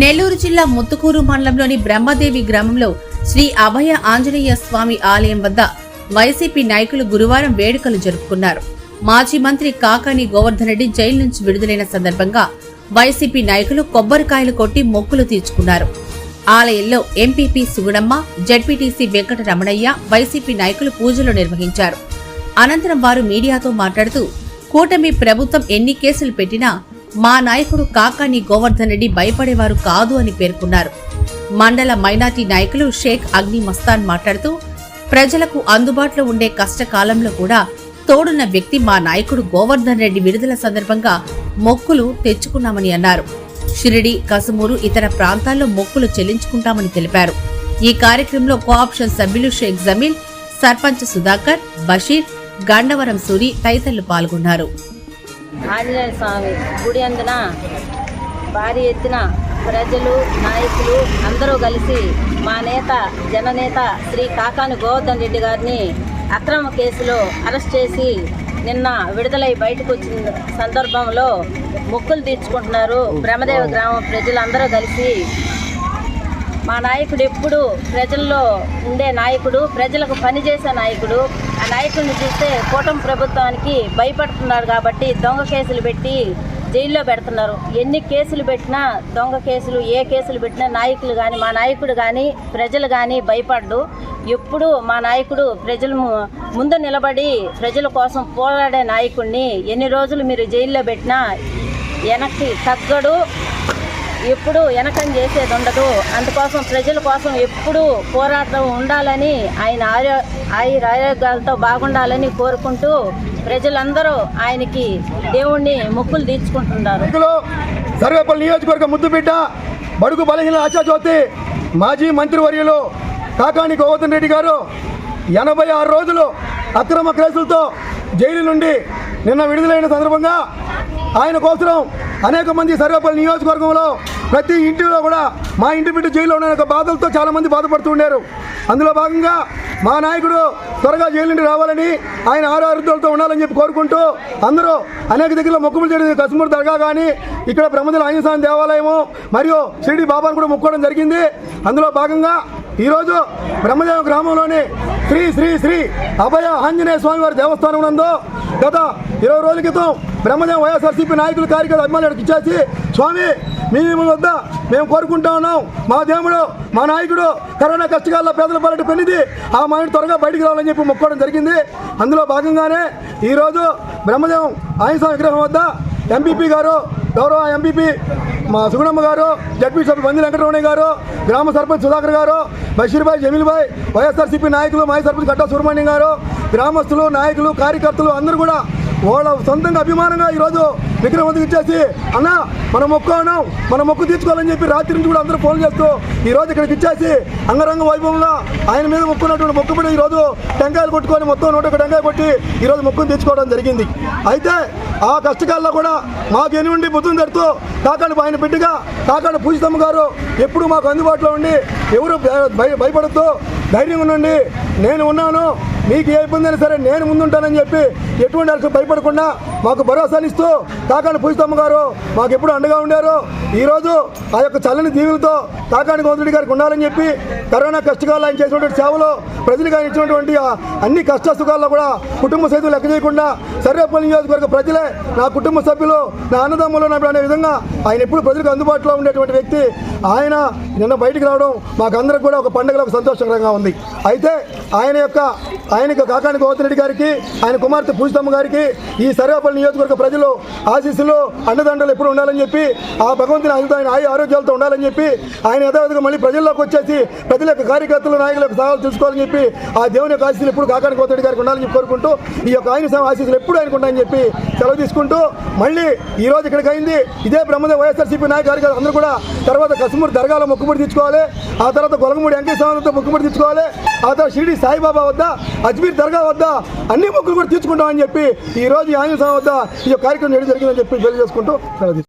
నెల్లూరు జిల్లా ముత్తుకూరు మండలంలోని బ్రహ్మదేవి గ్రామంలో శ్రీ అభయ ఆంజనేయ స్వామి ఆలయం వద్ద వైసీపీ నాయకులు గురువారం వేడుకలు జరుపుకున్నారు. మాజీ మంత్రి కాకాని గోవర్ధన్ రెడ్డి జైలు నుంచి విడుదలైన సందర్భంగా వైసీపీ నాయకులు కొబ్బరికాయలు కొట్టి మొక్కులు తీర్చుకున్నారు. ఆలయంలో MPP Sugunamma ZPTC Venkata Ramanaiah YCP నాయకులు పూజలు నిర్వహించారు. అనంతరం వారు మీడియాతో మాట్లాడుతూ కూటమి ప్రభుత్వం ఎన్ని కేసులు పెట్టినా మా నాయకుడు కాకాని గోవర్ధన్ రెడ్డి భయపడేవారు కాదు అని పేర్కొన్నారు. మండల మైనార్టీ నాయకులు షేక్ అగ్ని మస్తాన్ మాట్లాడుతూ ప్రజలకు అందుబాటులో ఉండే కష్టకాలంలో కూడా తోడున్న వ్యక్తి మా నాయకుడు గోవర్ధన్ రెడ్డి విడుదల సందర్భంగా మొక్కులు తెచ్చుకున్నామని అన్నారు. షిరిడి కసుమూరు ఇతర ప్రాంతాల్లో మొక్కులు చెల్లించుకుంటామని తెలిపారు. ఈ కార్యక్రమంలో కోఆప్షన్ సభ్యులు షేక్ జమీల్ సర్పంచ్ సుధాకర్ బషీర్ గండవరం సూరి తదితరులు పాల్గొన్నారు. ఆంజనేయ స్వామి గుడి అందున భారీ ఎత్తున ప్రజలు నాయకులు అందరూ కలిసి మా నేత జననేత శ్రీ కాకాని గోవర్ధన్ రెడ్డి గారిని అక్రమ కేసులో అరెస్ట్ చేసి నిన్న విడుదలై బయటకు వచ్చిన సందర్భంలో మొక్కులు తీర్చుకుంటున్నారు. బ్రహ్మదేవ గ్రామం ప్రజలందరూ కలిసి మా నాయకుడు ఎప్పుడు ప్రజల్లో ఉండే నాయకుడు ప్రజలకు పనిచేసే నాయకుడు. ఆ నాయకుడిని చూస్తే కూటమి ప్రభుత్వానికి భయపడుతున్నారు కాబట్టి దొంగ కేసులు పెట్టి జైల్లో పెడుతున్నారు. ఎన్ని కేసులు పెట్టినా దొంగ కేసులు ఏ కేసులు పెట్టినా నాయకులు కానీ మా నాయకుడు కానీ ప్రజలు కానీ భయపడ్డు ఎప్పుడు మా నాయకుడు ప్రజలు ము- ముందు నిలబడి ప్రజల కోసం పోరాడే నాయకుడిని ఎన్ని రోజులు మీరు జైల్లో పెట్టినా వెనక్కి తగ్గడు. ఎప్పుడు వెనకం చేసేది ఉండదు. అందుకోసం ప్రజల కోసం ఎప్పుడూ పోరాటం ఉండాలని ఆయన ఆరో ఆయుర ఆరోగ్యాలతో బాగుండాలని కోరుకుంటూ ప్రజలందరూ ఆయనకి దేవుణ్ణి మొక్కులు తీర్చుకుంటున్నారు. నాయకులు సర్వేపల్లి నియోజకవర్గ ముద్దుబిడ్డ బడుగు బలహీన ఆశాజ్యోతి మాజీ మంత్రివర్యులు కాకాణి గోవర్ధన్ రెడ్డి గారు ఎనభై ఆరు రోజులు అక్రమ కేసులతో జైలు నుండి నిన్న విడుదలైన సందర్భంగా ఆయన కోసం అనేక మంది సర్వేపల్లి నియోజకవర్గంలో ప్రతి ఇంటిలో కూడా మా ఇంటి బిడ్డ జైల్లో ఉన్న ఒక బాధలతో చాలా మంది బాధపడుతుండారు అందులో భాగంగా మా నాయకుడు త్వరగా జైలు నుండి రావాలని ఆయన ఆరోగ్యాలతో ఉండాలని చెప్పి కోరుకుంటూ అందరూ అనేక దగ్గర మొక్కులు చేయడం కసుమూరు దర్గా కానీ ఇక్కడ బ్రహ్మదేవ ఆంజనేయ దేవాలయము మరియు షిరిడి బాబాను కూడా మొక్కోవడం జరిగింది. అందులో భాగంగా ఈరోజు బ్రహ్మదేవ గ్రామంలోని శ్రీ శ్రీ శ్రీ అభయ ఆంజనేయ స్వామి వారి దేవస్థానం నందు గత ఇరవై రోజుల క్రితం బ్రహ్మదేవ వైఎస్ఆర్సీపీ నాయకులు కార్యకర్త అభిమానులకు ఇచ్చేసి స్వామి మీ వద్ద మేము కోరుకుంటా ఉన్నాం. మా దేవుడు మా నాయకుడు కరోనా కష్టకాల్లో పేదల పాలిట పెనిది ఆ మాయను త్వరగా బయటికి రావాలని చెప్పి మొక్కోవడం జరిగింది. అందులో భాగంగానే ఈరోజు బ్రహ్మదేవం ఆయుష విగ్రహం వద్ద ఎంపీపీ గారు గౌరవ ఎంపీపీ మా సుగుణమ్మ గారు జడ్పీ సభ్యులు బంది వెంకటరమణయ్య గారు గ్రామ సర్పంచ్ సుధాకర్ గారు బషీర్భాయ్ జమీల్భాయ్ వైఎస్ఆర్సీపీ నాయకులు మాజీ సర్పంచ్ గట్టా సుబ్రహ్మణ్యం గారు గ్రామస్తులు నాయకులు కార్యకర్తలు అందరూ కూడా వాళ్ళ సొంతంగా అభిమానంగా ఈరోజు విగ్రహం వద్దకు ఇచ్చేసి అన్న మన మొక్కు అన్నాం మన మొక్కు తీర్చుకోవాలని చెప్పి రాత్రి నుంచి కూడా అందరూ ఫోన్ చేస్తూ ఈ రోజు ఇక్కడికి ఇచ్చేసి అంగరంగ వైభవంలో ఆయన మీద మొక్కున్నటువంటి మొక్కుబడి ఈ రోజు టెంకాయలు కొట్టుకొని మొత్తం నూట ఒక టెంకాయ కొట్టి ఈ రోజు మొక్కును తీర్చుకోవడం జరిగింది. అయితే ఆ కష్టకాల్లో కూడా మాకు ఉండి బుద్ధం తడుతూ కాకాడు ఆయన బిడ్డగా కాకాడు పూజితమ్మ గారు ఎప్పుడు మాకు అందుబాటులో ఉండి ఎవరు భయ భయపడుతూ ధైర్యంగా ఉండండి. నేను ఉన్నాను మీకు ఏ ఇబ్బంది అయినా సరే నేను ముందుంటానని చెప్పి ఎటువంటి అలసి భయపడకుండా మాకు భరోసానిస్తూ కాకాని పూజితమ్మ గారు మాకు ఎప్పుడు అండగా ఉండారు. ఈరోజు ఆ యొక్క చల్లని దీవులతో కాకాని గోంతుడి గారికి ఉండాలని చెప్పి కరోనా కష్టకాలు ఆయన చేసినటువంటి సేవలు ప్రజలకు ఆయన ఇచ్చినటువంటి ఆ అన్ని కష్ట సుఖాల్లో కూడా కుటుంబ సైతం లెక్క చేయకుండా సర్వేపల్లి నియోజకవర్గ ప్రజలే నా కుటుంబ సభ్యులు నా అన్నదమ్ములు అనే విధంగా ఆయన ఎప్పుడు ప్రజలకు అందుబాటులో ఉండేటువంటి వ్యక్తి. ఆయన నిన్న బయటికి రావడం మాకందరికి కూడా ఒక పండుగలో ఒక సంతోషకరంగా ఉంది. అయితే ఆయన యొక్క ఆయనకు కాకాని గోవర్ధన్ గారికి ఆయన కుమార్తె పూజితమ్మ గారికి ఈ సర్వేపల్లి నియోజకవర్గ ప్రజలు ఆశీస్సులు అండదండలు ఎప్పుడు ఉండాలని చెప్పి ఆ భగవంతుని ఆయనతో ఆయన ఆయు ఆరోగ్యాలతో ఉండాలని చెప్పి ఆయన యథావిధిగా మళ్ళీ ప్రజల్లోకి వచ్చేసి ప్రజల యొక్క కార్యకర్తలు నాయకుల యొక్క సహాయాలు తెలుసుకోవాలని చెప్పి ఆ దేవుని యొక్క ఆశీస్సులు ఎప్పుడు కాకాని గోవర్ధన్ గారికి ఉండాలని చెప్పి కోరుకుంటూ ఈ యొక్క ఆయన ఆశీస్సులు ఎప్పుడు ఆయనకు ఉండాలని చెప్పి సెలవు తీసుకుంటూ మళ్ళీ ఈ రోజు ఇక్కడికి అయింది. ఇదే బ్రహ్మదేవ వైఎస్ఆర్సీపీ నాయకులు అందరూ కూడా తర్వాత కసుమూరు దర్గాలో మొక్కుబడి తెచ్చుకోవాలి ఆ తర్వాత గొలగమూడి వెంకటేశ్వరంతో మొక్కుబడి తెచ్చుకోవాలి ఆ తర్వాత షిరిడి సాయిబాబా వద్ద అజ్మీర్ దర్గా వద్ద అన్ని మొక్కులు కూడా తీర్చుకుంటామని చెప్పి ఈ రోజు ఆంజనేయ స్వామి వద్ద ఈ కార్యక్రమం చేయడం జరిగిందని చెప్పి తెలియజేసుకుంటూ